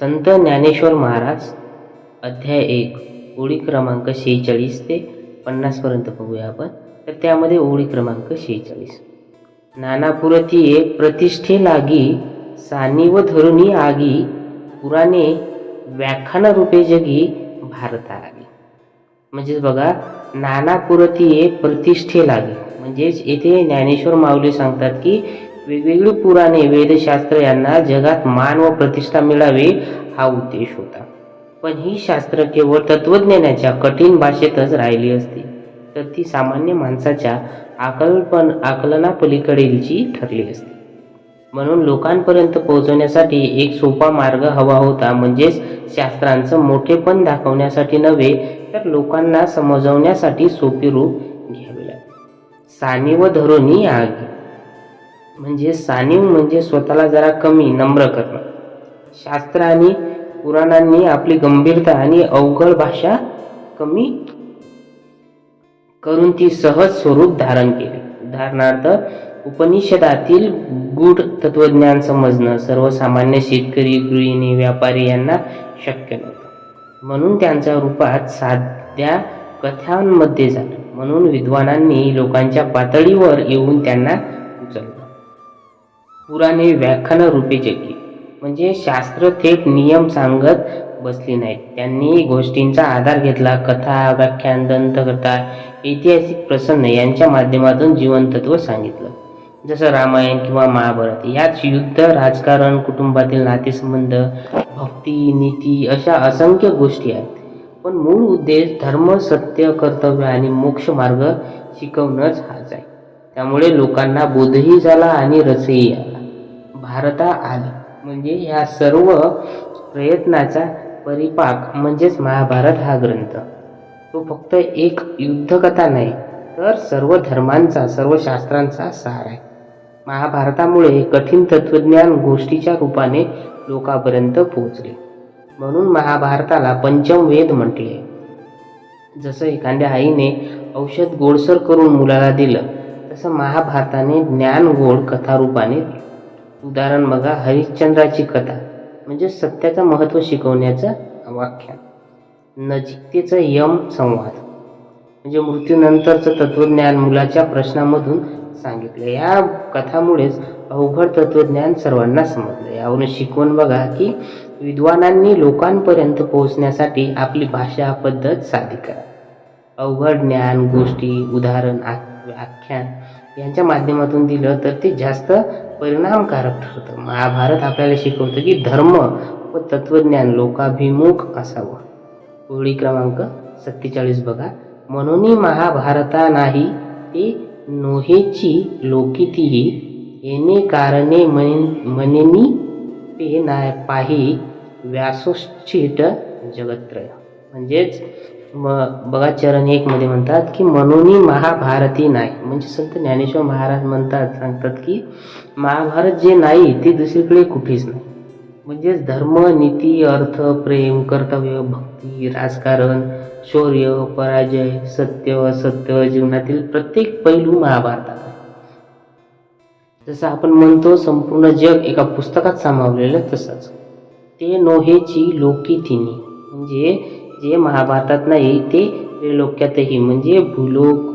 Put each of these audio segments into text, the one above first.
संत ज्ञानेश्वर महाराज अध्याय एक ओळी क्रमांक शेहेचाळीस ते पन्नासपर्यंत बघूया आपण. तर त्यामध्ये ओळी क्रमांक शेहेचाळीस. नानापुरती प्रतिष्ठे लागी सानी व धरुणी आगी पुराणे व्याख्यान रूपे जगी भारता आली म्हणजेच बघा नानापुरती प्रतिष्ठे लागी. म्हणजेच येथे ज्ञानेश्वर माऊली सांगतात की वेगवेगळी पुराणे वेदशास्त्र यांना जगात मान व प्रतिष्ठा मिळावी हा उद्देश होता. पण ही शास्त्र केवळ तत्वज्ञानाच्या कठीण भाषेतच राहिली असती तर ती सामान्य माणसाच्या आकलपण आकलनापलीकडीलची ठरली असती. म्हणून लोकांपर्यंत पोहोचवण्यासाठी एक सोपा मार्ग हवा होता म्हणजेच शास्त्रांचं मोठेपण दाखवण्यासाठी नव्हे तर लोकांना समजवण्यासाठी सोपे रूप घ्यावे लागले. साने व धरोनी आगी. म्हणजे सानिव म्हणजे स्वतःला जरा कमी नम्र करणं. शास्त्र आणि पुराणांनी आपली गंभीरता आणि अवघड भाषा कमी करून ती सहज स्वरूप धारण केली. उदाहरणार्थ उपनिषदातील गूढ तत्वज्ञान समजणं सर्वसामान्य शेतकरी गृहिणी व्यापारी यांना शक्य नव्हतं. म्हणून त्यांच्या रूपात साध्या कथांमध्ये झालं. म्हणून विद्वानांनी लोकांच्या पातळीवर येऊन त्यांना पुराणे व्याख्यान रूपे जगी म्हणजे शास्त्र थेट नियम सांगत बसली नाहीत. त्यांनी गोष्टींचा आधार घेतला. कथा व्याख्यान दंतकथा ऐतिहासिक प्रसंग यांच्या माध्यमातून जीवनतत्व सांगितलं. जसं रामायण किंवा महाभारत यात युद्ध राजकारण कुटुंबातील नातेसंबंध भक्ती नीती अशा असंख्य गोष्टी आहेत. पण मूळ उद्देश धर्म सत्य कर्तव्य आणि मोक्ष मार्ग शिकवणंच हाच आहे. त्यामुळे लोकांना बोधही झाला आणि रसही आला. भारता आली. म्हणजे या सर्व प्रयत्नाचा परिपाक म्हणजेच महाभारत हा ग्रंथ. तो फक्त एक युद्धकथा नाही तर सर्व धर्मांचा सर्व शास्त्रांचा सार आहे. महाभारतामुळे कठीण तत्वज्ञान गोष्टीच्या रूपाने लोकांपर्यंत पोहोचले. म्हणून महाभारताला पंचम वेद म्हटले. जसं एखाद्या आईने औषध गोडसर करून मुलाला दिलं तसं महाभारताने ज्ञान गोड कथारूपाने दिलं. उदाहरण बघा हरिश्चंद्राची कथा म्हणजे सत्याचं महत्त्व शिकवण्याचं वाख्यान नजिकतेचं यम संवाद म्हणजे मृत्यूनंतरचं तत्वज्ञान मुलाच्या प्रश्नामधून सांगितलं. या कथामुळेच अवघड तत्वज्ञान सर्वांना समजलं. यावरून शिकवण बघा की विद्वानांनी लोकांपर्यंत पोहोचण्यासाठी आपली भाषा पद्धत साधी करा. अवघड ज्ञान गोष्टी उदाहरण आख्यान यांच्या माध्यमातून दिलं तर ते जास्त परिणामकारक ठरतं. महाभारत आपल्याला शिकवतं की धर्म व तत्वज्ञान लोकाभिमुख असावं. ओळी क्रमांक सत्तेचाळीस बघा. म्हणून महाभारता नाही ते नोहेची लोकितीही येणे कारणे मन म्हणेनी पे ना पाही व्यासोच्छिट जगत्रय. म्हणजेच मग बघा चरण एक मध्ये म्हणतात की म्हणूनही महाभारती नाही. म्हणजे संत ज्ञानेश्वर महाराज म्हणतात सांगतात की महाभारत जे नाही ते दुसरीकडे कुठेच नाही. म्हणजेच धर्म नीती अर्थ प्रेम कर्तव्य भक्ती राजकारण शौर्य पराजय सत्य असत्य जीवनातील प्रत्येक पैलू महाभारतात आहे. जसं आपण म्हणतो संपूर्ण जग एका पुस्तकात सामावलेलं तसंच. ते नोहेची लोकिथिनी म्हणजे जे महाभारतात नाही ते लोक्यातही म्हणजे भूलोक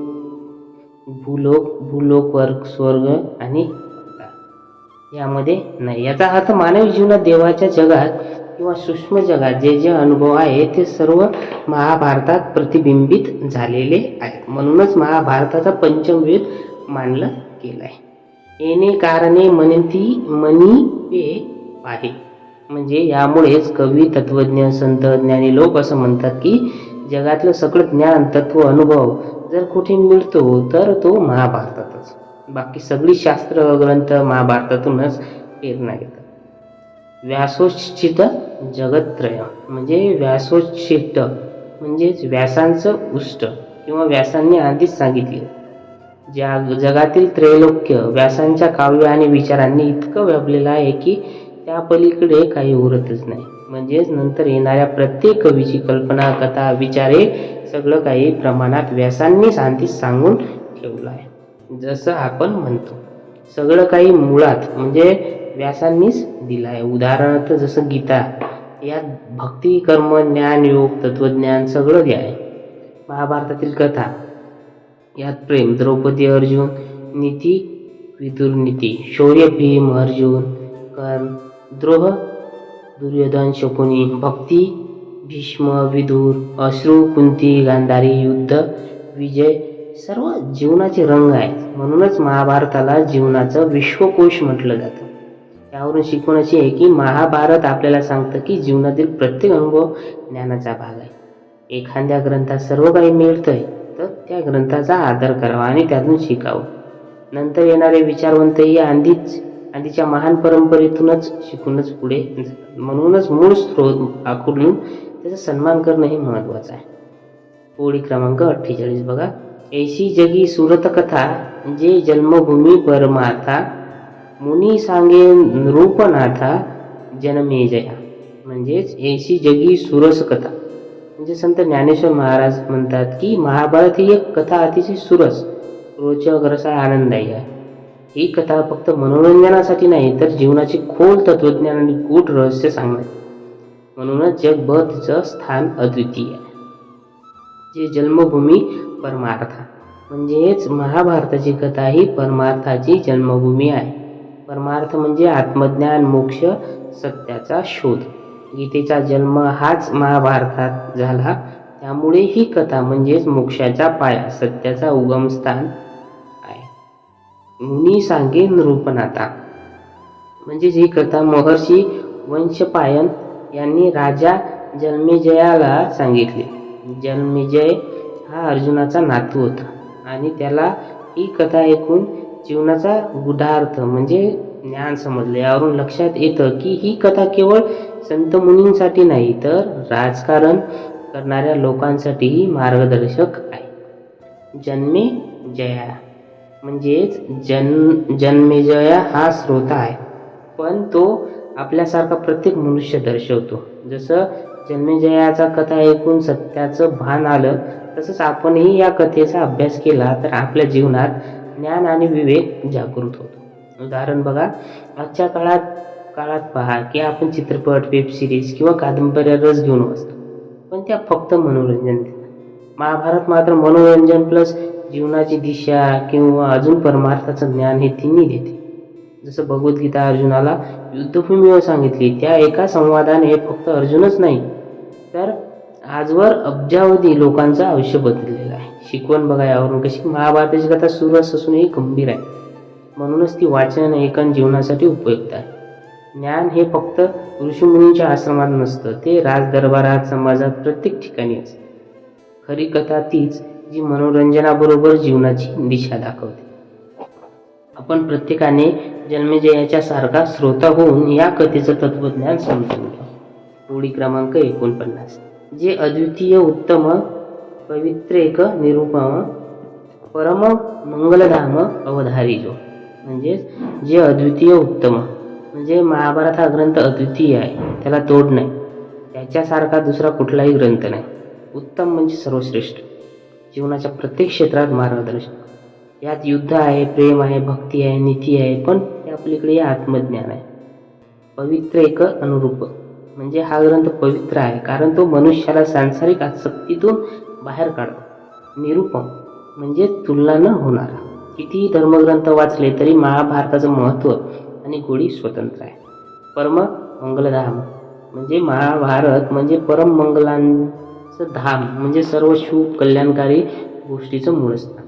भूलोक भूलोक वर्ग स्वर्ग आणि यामध्ये नाही. याचा अर्थ मानवी जीवनात देवाच्या जगात किंवा सूक्ष्म जगात जे जे अनुभव आहे ते सर्व महाभारतात प्रतिबिंबित झालेले आहेत. म्हणूनच महाभारताचा पंचमवेद मानलं गेलं आहे येणे कारणे मनंती मनी पे आहे. म्हणजे यामुळेच कवी तत्वज्ञ संत ज्ञानी लोक असं म्हणतात की जगातलं सगळं ज्ञान तत्व अनुभव जर कुठे मिळतो तर तो महाभारतातच. बाकी सगळी शास्त्र ग्रंथ महाभारतातूनच प्रेरणा घेतात. व्यासोच्छित जगत्रय म्हणजे व्यासोच्छित म्हणजेच व्यासांचं उष्ट किंवा व्यासांनी आधीच सांगितले. ज्या जगातील त्रैलोक्य व्यासांच्या काव्य आणि विचारांनी इतकं व्यापलेलं आहे की त्या पलीकडे काही उरतच नाही. म्हणजेच नंतर येणाऱ्या प्रत्येक कवीची कल्पना कथा विचारे सगळं काही प्रमाणात व्यासांनी शांती सांगून ठेवलं आहे. जसं आपण म्हणतो सगळं काही मुळात म्हणजे व्यासांनीच दिलं आहे उदाहरणार्थ जसं गीता यात भक्ती कर्म ज्ञान योग तत्वज्ञान सगळं जे आहे. महाभारतातील कथा यात प्रेम द्रौपदी अर्जुन नीती विदुर नीती शौर्य भीम अर्जुन कर्ण द्रोह दुर्योधन शकुनी भक्ती भीष्म विदुर अश्रू कुंती गांधारी युद्ध विजय सर्व जीवनाचे रंग आहेत. म्हणूनच महाभारताला जीवनाचं विश्वकोश म्हटलं जातं. यावरून शिकवण अशी आहे की महाभारत आपल्याला सांगतं की जीवनातील प्रत्येक अनुभव ज्ञानाचा भाग आहे. एखाद्या ग्रंथात सर्व काही मिळतंय तर त्या ग्रंथाचा आदर करावा आणि त्यातून शिकावं. नंतर येणारे विचारवंतही आधीच आणि तिच्या महान परंपरेतूनच शिकूनच पुढे म्हणूनच मूळ स्रोत आखडून त्याचा सन्मान करणं हे महत्त्वाचं आहे. पोळी क्रमांक अठ्ठेचाळीस बघा. ऐशी जगी सुरत कथा जे जन्मभूमी परमार्था मुनी सांगे नृपनाथा जनमे जया. म्हणजेच ऐशी जगी सुरस कथा. म्हणजे संत ज्ञानेश्वर महाराज म्हणतात की महाभारत ही एक कथा अतिशय सुरस रोचक रसा आनंददायी आहे. ही कथा फक्त मनोरंजनासाठी नाही तर जीवनाचे खोल तत्वज्ञान आणि गूढ रहस्य सांगणार. म्हणूनच जगभर तिचं स्थान अद्वितीय आहे. जे जन्मभूमी परमार्थ. म्हणजेच महाभारताची कथा ही परमार्थाची जन्मभूमी आहे. परमार्थ म्हणजे आत्मज्ञान मोक्ष सत्याचा शोध. गीतेचा जन्म हाच महाभारतात झाला. त्यामुळे ही कथा म्हणजेच मोक्षाचा पाया सत्याचा उगमस्थान मुनी सांगे नृपनाथा म्हणजेच ही कथा महर्षी वंशपायन यांनी राजा जन्मेजयाला सांगितली. जन्मेजय हा अर्जुनाचा नातू होता आणि त्याला ही कथा ऐकून जीवनाचा गुढार्थ म्हणजे ज्ञान समजले. यावरून लक्षात येतं की ही कथा केवळ संत मुनींसाठी नाही तर राजकारण करणाऱ्या लोकांसाठीही मार्गदर्शक आहे. जन्मे जया म्हणजेच जन जन्मेजया हा श्रोता आहे. पण तो आपल्यासारखा प्रत्येक मनुष्य दर्शवतो. जसं जन्मेजयाचा कथा ऐकून सत्याचं भान आलं तसंच आपणही या कथेचा अभ्यास केला तर आपल्या जीवनात ज्ञान आणि विवेक जागृत होतो. उदाहरण बघा आजच्या काळात काळात पहा की आपण चित्रपट वेब सिरीज किंवा कादंबऱ्या रस घेऊन वाचतो पण त्या फक्त मनोरंजन देतात. महाभारत मात्र मनोरंजन प्लस जीवनाची दिशा किंवा अजून परमार्थाचं ज्ञान हे तिन्ही देते. जसं भगवद्गीता अर्जुनाला युद्धभूमीवर सांगितली त्या एका संवादाने फक्त अर्जुनच नाही तर आजवर अब्जावधी लोकांचं आयुष्य बदललेलं आहे. शिकवण बघा यावरून कशी महाभारताची कथा सुरू असूनही गंभीर आहे. म्हणूनच ती वाचन एकान जीवनासाठी उपयुक्त आहे. ज्ञान हे फक्त ऋषीमुनींच्या आश्रमात नसतं ते राजदरबारात समाजात प्रत्येक ठिकाणी असतं. खरी कथा तीच जी मनोरंजनाबरोबर जीवनाची दिशा दाखवते. आपण प्रत्येकाने जन्मेजयाच्या सारखा श्रोता होऊन या कथेचं तत्वज्ञान समजून घ्या. टोळी क्रमांक एकोणपन्नास. जे अद्वितीय उत्तम पवित्रेक निरुपम परम मंगलधाम अवधारी जो. म्हणजेच जे अद्वितीय उत्तम. म्हणजे महाभारत हा ग्रंथ अद्वितीय आहे. त्याला तोड नाही. त्याच्यासारखा दुसरा कुठलाही ग्रंथ नाही. उत्तम म्हणजे सर्वश्रेष्ठ. जीवनाच्या प्रत्येक क्षेत्रात मार्गदर्शन यात युद्ध आहे प्रेम आहे भक्ती आहे नीती आहे पण त्या आपल्याकडे आत्मज्ञान आहे. पवित्र एक अनुरूप. म्हणजे हा ग्रंथ पवित्र आहे कारण तो मनुष्याला सांसारिक आसक्तीतून बाहेर काढतो. निरूपम म्हणजे तुलना न होणारा. कितीही धर्मग्रंथ वाचले तरी महाभारताचं महत्त्व आणि गोडी स्वतंत्र आहे. परम मंगलधाम म्हणजे महाभारत म्हणजे परम मंगलां मंगलांचं धाम म्हणजे सर्व शुभ कल्याणकारी गोष्टीचं मूळ असतं.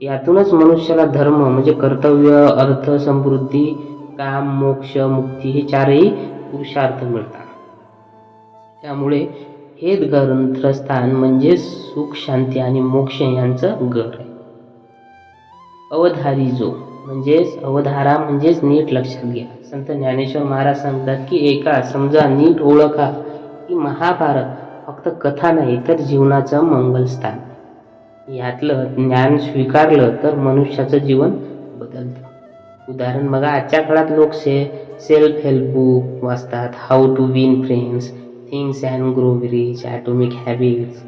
यातूनच मनुष्याला धर्म म्हणजे कर्तव्य अर्थ समृद्धी काम मोक्ष मुक्ती हे चारही पुरुषार्थ मिळतात. त्यामुळे हे ग्रंथस्थान म्हणजे सुख शांती आणि मोक्ष यांचं घर आहे. अवधारी जो म्हणजेच अवधारा म्हणजेच नीट लक्षात घ्या. संत ज्ञानेश्वर महाराज सांगतात की एका समजा नीट ओळखा की महाभारत फक्त कथा नाही तर जीवनाचं मंगलस्थान. यातलं ज्ञान स्वीकारलं तर मनुष्याचं जीवन बदलतं. उदाहरण बघा आजच्या काळात लोक से सेल्फ हेल्प बुक वाचतात how to win friends things and grow rich atomic habits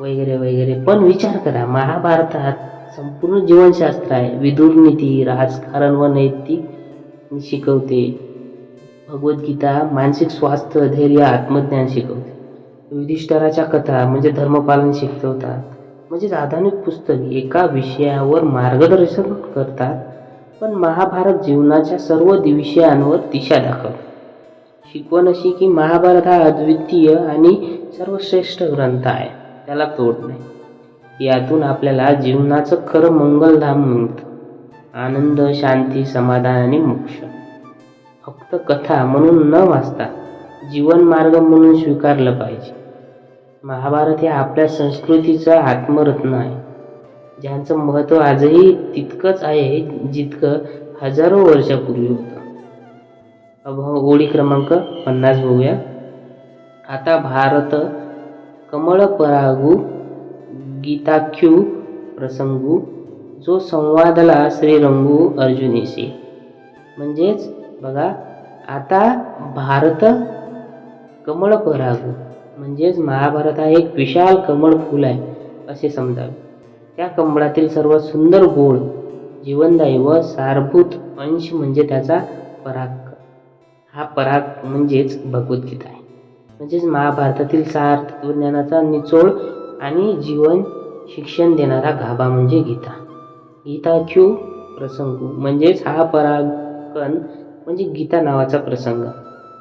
वगैरे वगैरे. पण विचार करा महाभारतात संपूर्ण जीवनशास्त्र आहे. विदुर नीती राजकारण व नैतिक शिकवते. भगवद्गीता मानसिक स्वास्थ्य धैर्य आत्मज्ञान शिकवते. युधिष्ठराच्या कथा म्हणजे धर्मपालन शिकवतात. म्हणजेच आधुनिक पुस्तक एका विषयावर मार्गदर्शन करतात पण महाभारत जीवनाच्या सर्व विषयांवर दिशा दाखवतात शिकवण अशी की महाभारत हा अद्वितीय आणि सर्वश्रेष्ठ ग्रंथ आहे. त्याला तोड नाही. यातून आपल्याला जीवनाचं खरं मंगलधाम मिळतं. आनंद शांती समाधान आणि मोक्ष. फक्त कथा म्हणून न वाचता जीवन मार्ग म्हणून स्वीकारलं पाहिजे. महाभारत हे आपल्या संस्कृतीचं आत्मरत्न आहे. ज्यांचं महत्त्व आजही तितकंच आहे जितकं हजारो वर्षापूर्वी होतं. अब ओळी क्रमांक पन्नास बघूया. आता भारत कमळ परागू गीताख्यू प्रसंगू जो संवादला श्रीरंगू अर्जुनीशी म्हणजेच बघा. आता भारत कमळ पराग म्हणजेच महाभारत हा एक विशाल कमळ फूल आहे असे समजावे. त्या कमळातील सर्वात सुंदर गोड जीवनदायी व सारभूत अंश म्हणजे त्याचा पराग. हा पराग म्हणजेच भगवद्गीता आहे. म्हणजेच महाभारतातील सार तत्वज्ञानाचा निचोड आणि जीवन शिक्षण देणारा गाभा म्हणजे गीता. गीता क्यू प्रसंग. म्हणजेच हा परागण म्हणजे गीता नावाचा प्रसंग.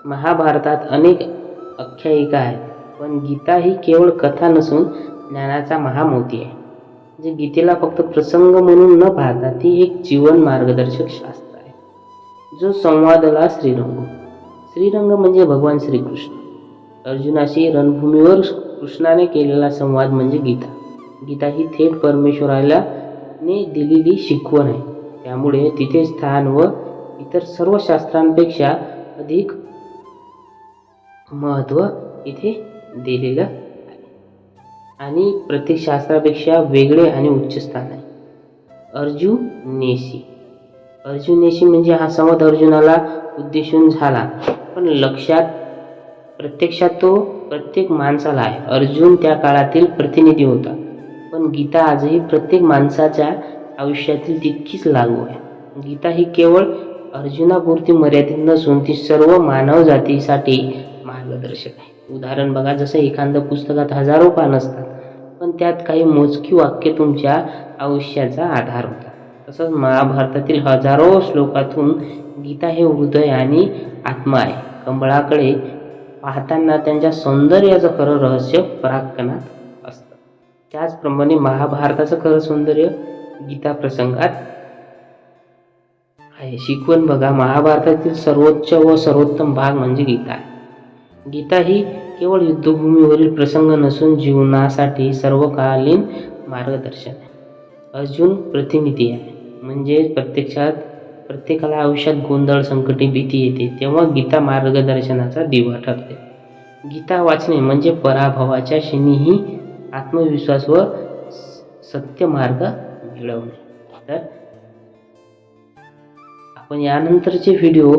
महाभारतात अनेक आख्यायिका आहेत पण गीता ही केवळ कथा नसून ज्ञानाचा महामोती आहे. म्हणजे गीतेला फक्त प्रसंग म्हणून न पाहता ती एक जीवन मार्गदर्शक शास्त्र आहे. जो संवादला श्रीरंग. श्रीरंग म्हणजे भगवान श्रीकृष्ण. अर्जुनाशी रणभूमीवर कृष्णाने केलेला संवाद म्हणजे गीता. गीता ही थेट परमेश्वराला ने दिलेली शिकवण आहे. त्यामुळे तिथे स्थान व इतर सर्व शास्त्रांपेक्षा अधिक महत्त्व इथे दिलेलं आहे. आणि प्रत्येक शास्त्रापेक्षा वेगळे आणि उच्च स्थान आहे. अर्जुनेशी अर्जुनेशी म्हणजे हा संवाद अर्जुनाला उद्देशून झाला पण लक्षात प्रत्यक्षात तो प्रत्येक माणसाला आहे. अर्जुन त्या काळातील प्रतिनिधी होता पण गीता आजही प्रत्येक माणसाच्या आयुष्यातील तितकीच लागू आहे. गीता ही केवळ अर्जुनापुरती मर्यादित नसून ती सर्व मानव जातीसाठी मार्गदर्शक आहे. उदाहरण बघा जसं एखादं पुस्तकात हजारो पान असतात पण त्यात काही मोजकी वाक्य तुमच्या आयुष्याचा आधार होतात तसंच महाभारतातील हजारो श्लोकातून गीता हे हृदय आणि आत्मा आहे. कमळाकडे पाहताना त्यांच्या सौंदर्याचं खरं रहस्य परागकणात असतं. त्याचप्रमाणे महाभारताचं खरं सौंदर्य गीता प्रसंगात आहे. शिकवण बघा महाभारतातील सर्वोच्च व सर्वोत्तम भाग म्हणजे गीता. आहे गीता ही केवळ युद्धभूमीवरील प्रसंग नसून जीवनासाठी सर्वकालीन मार्गदर्शन अर्जुन प्रतिनिधी आहे. म्हणजे प्रत्यक्षात प्रत्येकाला आयुष्यात गोंधळ संकटे भीती येते तेव्हा गीता मार्गदर्शनाचा दिवा ठरते. गीता वाचणे म्हणजे पराभवाच्या क्षणीही आत्मविश्वास व सत्य मार्ग मिळवणे. तर पण यानंतरचे व्हिडिओ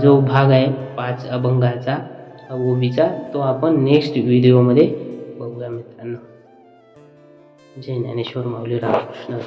जो भाग आहे पाच अभंगाचा ओबीचा तो आपण नेक्स्ट व्हिडिओमध्ये बघूया मित्रांनो. जय ज्ञानेश्वर माऊली रामकृष्ण.